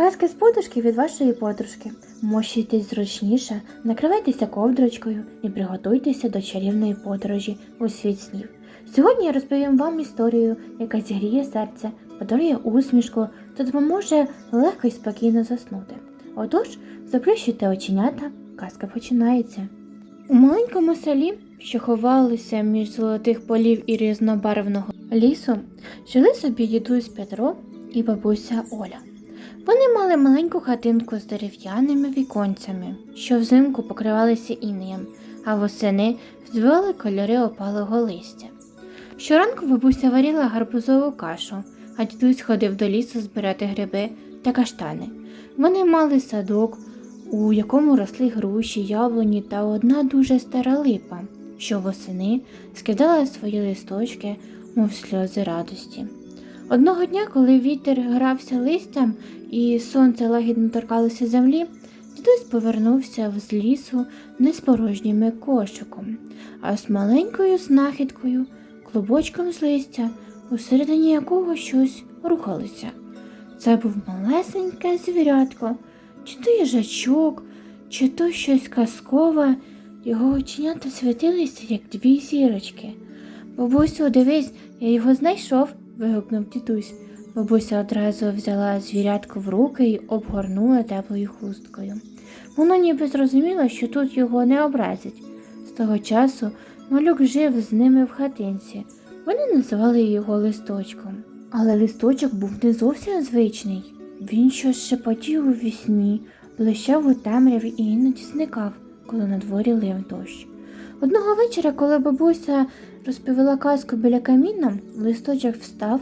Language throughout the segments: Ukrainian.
Казки з подушки від вашої подружки. Мощуйтесь зручніше, накривайтеся ковдрочкою і приготуйтеся до чарівної подорожі у світ снів. Сьогодні я розповім вам історію, яка зігріє серце, подарує усмішку та допоможе легко і спокійно заснути. Отож, заплющуйте оченята, казка починається. У маленькому селі, що ховалося між золотих полів і різнобарвного лісу, жили собі дідусь Петро і бабуся Оля. Вони мали маленьку хатинку з дерев'яними віконцями, що взимку покривалися інеєм, а восени взвивали кольори опалого листя. Щоранку бабуся варила гарбузову кашу, а дідусь ходив до лісу збирати гриби та каштани. Вони мали садок, у якому росли груші, яблуні та одна дуже стара липа, що восени скидала свої листочки, мов сльози радості. Одного дня, коли вітер грався листям і сонце лагідно торкалося землі, дідусь повернувся з лісу не з порожнім кошиком, а з маленькою знахідкою, клубочком з листя, усередині якого щось рухалося. Це був малесеньке звірятко, чи то їжачок, чи то щось казкове, його оченята світилися, як дві зірочки. Бабусю, дивись, я його знайшов, вигукнув дідусь. Бабуся одразу взяла звірятко в руки і обгорнула теплою хусткою. Воно ніби зрозуміло, що тут його не образять. З того часу малюк жив з ними в хатинці. Вони називали його листочком. Але листочок був не зовсім звичний. Він щось шепотів у вісні, блищав у темряві і іноді зникав, коли на дворі лив дощ. Одного вечора, коли бабуся розповіла казку біля каміна, листочок встав,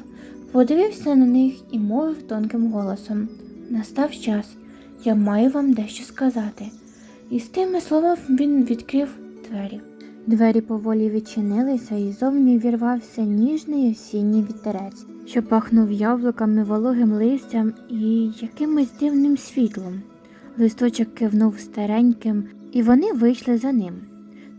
подивився на них і мовив тонким голосом Настав час, я маю вам дещо сказати. І з тими словами він відкрив двері. Двері поволі відчинилися, і зовні вірвався ніжний осінній вітерець, що пахнув яблуками, вологим листям і якимось дивним світлом. Листочок кивнув стареньким, і вони вийшли за ним.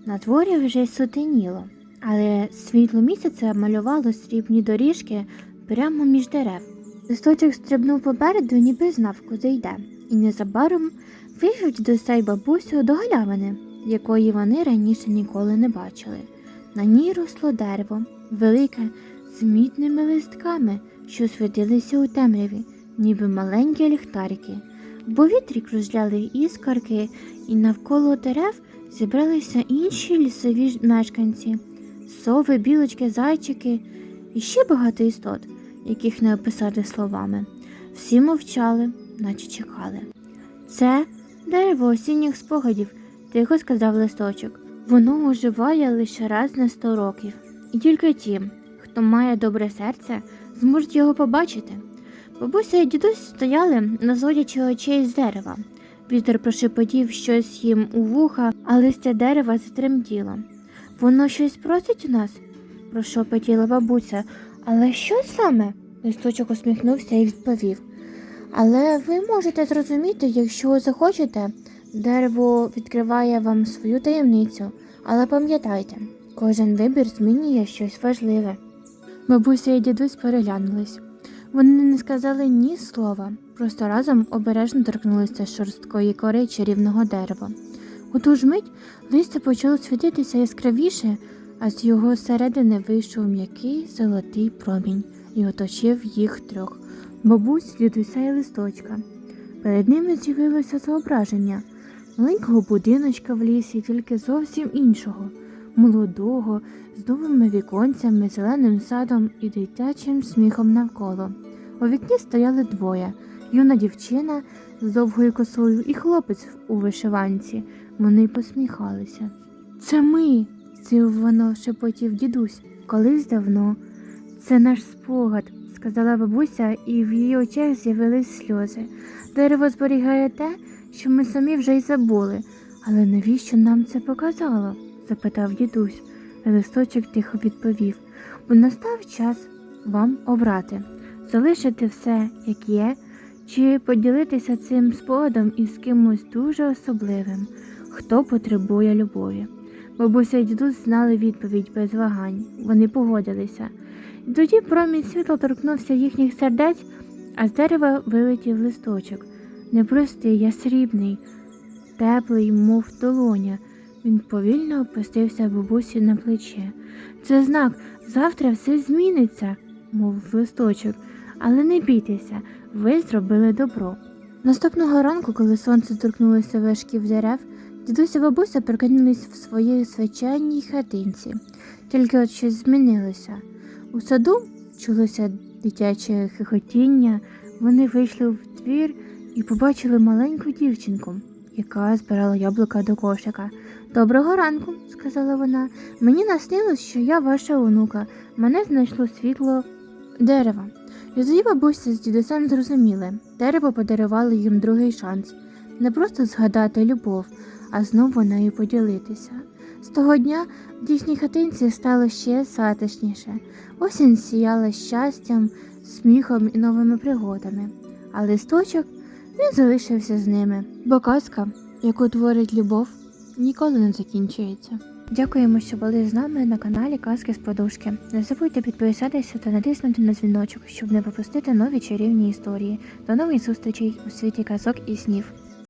На дворі вже сутеніло, але світло місяця малювало срібні доріжки прямо між дерев. Листочок стрибнув попереду, ніби знав, куди йде, і незабаром вивів дідуся й бабусю до галявини, якої вони раніше ніколи не бачили. На ній росло дерево, велике, з мідними листками, що світилися у темряві, ніби маленькі ліхтарики. В повітрі кружляли іскорки, і навколо дерев зібралися інші лісові мешканці сови, білочки, зайчики і ще багато істот, яких не описати словами. Всі мовчали, наче чекали. Це дерево осінніх спогадів, тихо сказав листочок. Воно оживає лише раз на сто років, і тільки ті, хто має добре серце, зможуть його побачити. Бабуся і дідусь стояли, не зводячи очей з дерева. Вітер прошепотів щось їм у вуха, а листя дерева затремтіло. Воно щось просить у нас, прошепотіла бабуся. Але що саме? Листочок усміхнувся і відповів. Але ви можете зрозуміти, якщо захочете, дерево відкриває вам свою таємницю. Але пам'ятайте, кожен вибір змінює щось важливе. Бабуся і дідусь переглянулись. Вони не сказали ні слова, просто разом обережно торкнулися шорсткої кори чарівного дерева. У ту ж мить листя почало світитися яскравіше, а з його середини вийшов м'який золотий промінь і оточив їх трьох бабусь, дідуся і листочка. Перед ними з'явилося зображення маленького будиночка в лісі, тільки зовсім іншого, молодого, з новими віконцями, зеленим садом і дитячим сміхом навколо. У вікні стояли двоє юна дівчина з довгою косою і хлопець у вишиванці. Вони посміхалися. Це ми, здивовано шепотів дідусь, колись давно. Це наш спогад, сказала бабуся, і в її очах з'явились сльози. Дерево зберігає те, що ми самі вже й забули. Але навіщо нам це показало? Запитав дідусь. Листочок тихо відповів, бо настав час вам обрати, залишити все, як є, чи поділитися цим спогадом із кимось дуже особливим, хто потребує любові. Бабуся і дідусь знали відповідь без вагань. Вони погодилися. Тоді промінь світла торкнувся їхніх сердець, а з дерева вилетів листочок. Не простий, а срібний, теплий, мов долоня. Він повільно опустився бабусі на плече. Це знак, завтра все зміниться, мов листочок. Але не бійтеся, ви зробили добро. Наступного ранку, коли сонце торкнулося вершків дерев, дідусь і бабуся прокинулись в своїй звичайній хатинці. Тільки от щось змінилося. У саду чулося дитяче хихотіння, вони вийшли в двір і побачили маленьку дівчинку, яка збирала яблука до кошика. Доброго ранку, сказала вона. Мені наснилось, що я ваша онука. Мене знайшло світло дерева. І тоді бабуся з дідусем зрозуміли, дерево подарувало їм другий шанс не просто згадати любов, а знову нею поділитися. З того дня в їхній хатинці стало ще затишніше. Осінь сіяла щастям, сміхом і новими пригодами, а листочок він залишився з ними, бо казка, яку творить любов, ніколи не закінчується. Дякуємо, що були з нами на каналі Казки з Подушки. Не забудьте підписатися та натиснути на дзвіночок, щоб не пропустити нові чарівні історії. До нових зустрічей у світі казок і снів.